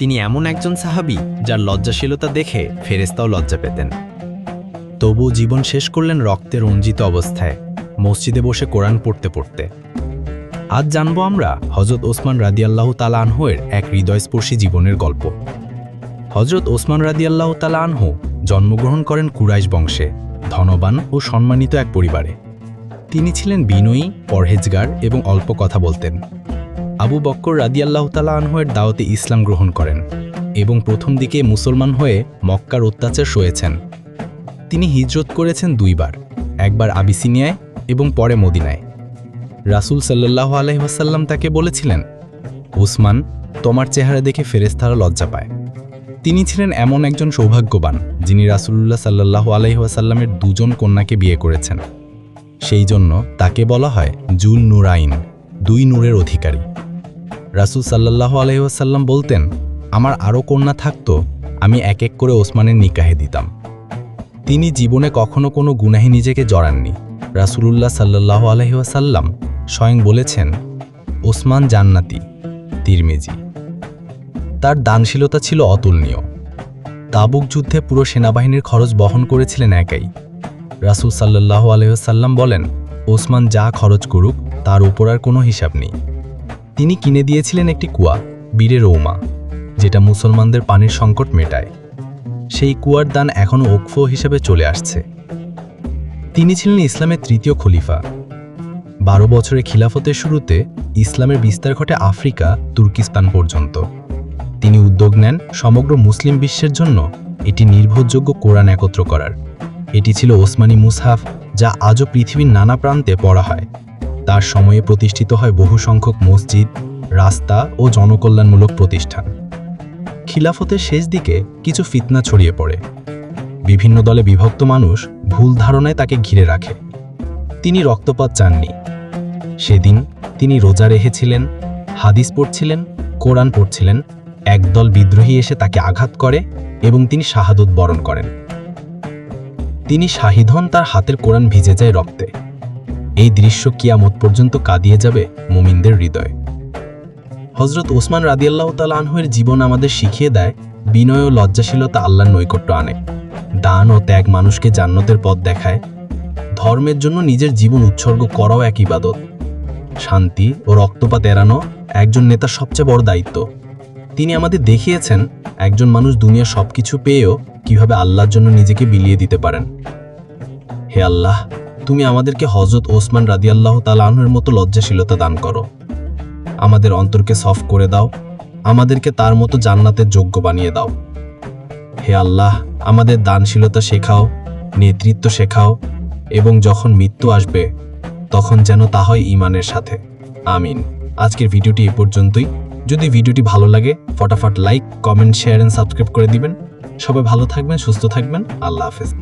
তিনি এমন একজন সাহাবি যার লজ্জাশীলতা দেখে ফেরেস্তাও লজ্জা পেতেন। তবুও জীবন শেষ করলেন রক্তে রঞ্জিত অবস্থায়, মসজিদে বসে কোরআন পড়তে পড়তে। আজ জানব আমরা হজরত ওসমান রাদিয়াল্লাহু তালা আনহুয়ের এক হৃদয়স্পর্শী জীবনের গল্প। হজরত ওসমান রাদিয়াল্লাহু তালা আনহু জন্মগ্রহণ করেন কুরাইশ বংশে, ধনবান ও সম্মানিত এক পরিবারে। তিনি ছিলেন বিনয়ী, পরহেজগার এবং অল্প কথা বলতেন। আবু বক্কর রাদিয়াল্লাহ তালা আনহুয়ের দাওয়াতে ইসলাম গ্রহণ করেন এবং প্রথম দিকে মুসলমান হয়ে মক্কার অত্যাচার সয়েছেন। তিনি হিজরত করেছেন দুইবার, একবার আবিসিনিয়ায় এবং পরে মদিনায়। রাসূল সাল্লাহ আলহিহাসাল্লাম তাকে বলেছিলেন উসমান তোমার চেহারা দেখে ফেরেস্তারা লজ্জা পায়। তিনি ছিলেন এমন একজন সৌভাগ্যবান, যিনি রাসূলুল্লাহ সাল্লাহ আলহিহাসাল্লামের দুজন কন্যাকে বিয়ে করেছেন। সেই জন্য তাকে বলা হয় জুল নুরাইন, দুই নূরের অধিকারী। রাসূল সাল্লাহ আলহিহাসাল্লাম বলতেন, আমার আরও কন্যা থাকতো, আমি এক এক করে ওসমানের নিকাহে দিতাম। তিনি জীবনে কখনো কোনো গুনাহে নিজেকে জড়াননি। রাসূলুল্লাহ সাল্লাহ আলহিহাসাল্লাম স্বয়ং বলেছেন, ওসমান জান্নাতি, তিরমেজি। তার দানশীলতা ছিল অতুলনীয়। তাবুক যুদ্ধে পুরো সেনাবাহিনীর খরচ বহন করেছিলেন একাই। রাসূল সাল্লাহ আলহিহাসাল্লাম বলেন, ওসমান যা খরচ করুক, তার উপর আর কোনো হিসাব নেই। তিনি কিনে দিয়েছিলেন একটি কুয়া বীরের রৌমা, যেটা মুসলমানদের পানির সংকট মেটায়। সেই কুয়ার দান এখনও ওকফো হিসেবে চলে আসছে। তিনি ছিলেন ইসলামের তৃতীয় খলিফা। বারো বছরের খিলাফতের শুরুতে ইসলামের বিস্তার ঘটে আফ্রিকা, তুর্কিস্তান পর্যন্ত। তিনি উদ্যোগ নেন সমগ্র মুসলিম বিশ্বের জন্য এটি নির্ভরযোগ্য কোরআন একত্র করার। এটি ছিল ওসমানী মুসহাফ, যা আজও পৃথিবীর নানা প্রান্তে পড়া হয়। তার সময়ে প্রতিষ্ঠিত হয় বহু সংখ্যক মসজিদ, রাস্তা ও জনকল্যাণমূলক প্রতিষ্ঠান। খিলাফতের শেষ দিকে কিছু ফিতনা ছড়িয়ে পড়ে। বিভিন্ন দলে বিভক্ত মানুষ ভুল ধারণায় তাকে ঘিরে রাখে। তিনি রক্তপাত চাননি। সেদিন তিনি রোজা রেখেছিলেন, হাদিস পড়ছিলেন, কোরআন পড়ছিলেন, একদল বিদ্রোহী এসে তাকে আঘাত করে এবং তিনি শাহাদত বরণ করেন। তিনি শাহিদ হন তার হাতের কোরআন ভিজে যায় রক্তে। এই দৃশ্য কিয়ামত পর্যন্ত কাঁদিয়ে যাবে মুমিনদের হৃদয়। হজরত ওসমান রাদিয়াল্লাহ তাল আনহুয়ের জীবন আমাদের শিখিয়ে দেয়, বিনয় ও লজ্জাশীলতা আল্লাহর নৈকট্য আনে। দান ও ত্যাগ মানুষকে জান্নাতের পথ দেখায়। ধর্মের জন্য নিজের জীবন উৎসর্গ করাও এক ইবাদত। শান্তি ও রক্তপাত এড়ানো একজন নেতার সবচেয়ে বড় দায়িত্ব। তিনি আমাদের দেখিয়েছেন, একজন মানুষ দুনিয়ার সব কিছু পেয়েও কীভাবে আল্লাহর জন্য নিজেকে বিলিয়ে দিতে পারেন। হে আল্লাহ তুমি আমাদেরকে হজরত ওসমান রাদিয়াল্লাহ তাল আনহুর মতো লজ্জাশীলতা দান করো। আমাদের অন্তরকে সফট করে দাও। আমাদেরকে তার মতো জান্নাতের যোগ্য বানিয়ে দাও। হে আল্লাহ, আমাদের দানশীলতা শেখাও, নেতৃত্ব শেখাও এবং যখন মৃত্যু আসবে, তখন যেন তা হয় ইমানের সাথে। আমিন। আজকের ভিডিওটি এ পর্যন্তই। যদি ভিডিওটি ভালো লাগে, ফটাফট like, comment, share and subscribe করে দিবেন। সবাই ভালো থাকবেন, সুস্থ থাকবেন। আল্লাহ হাফেজ।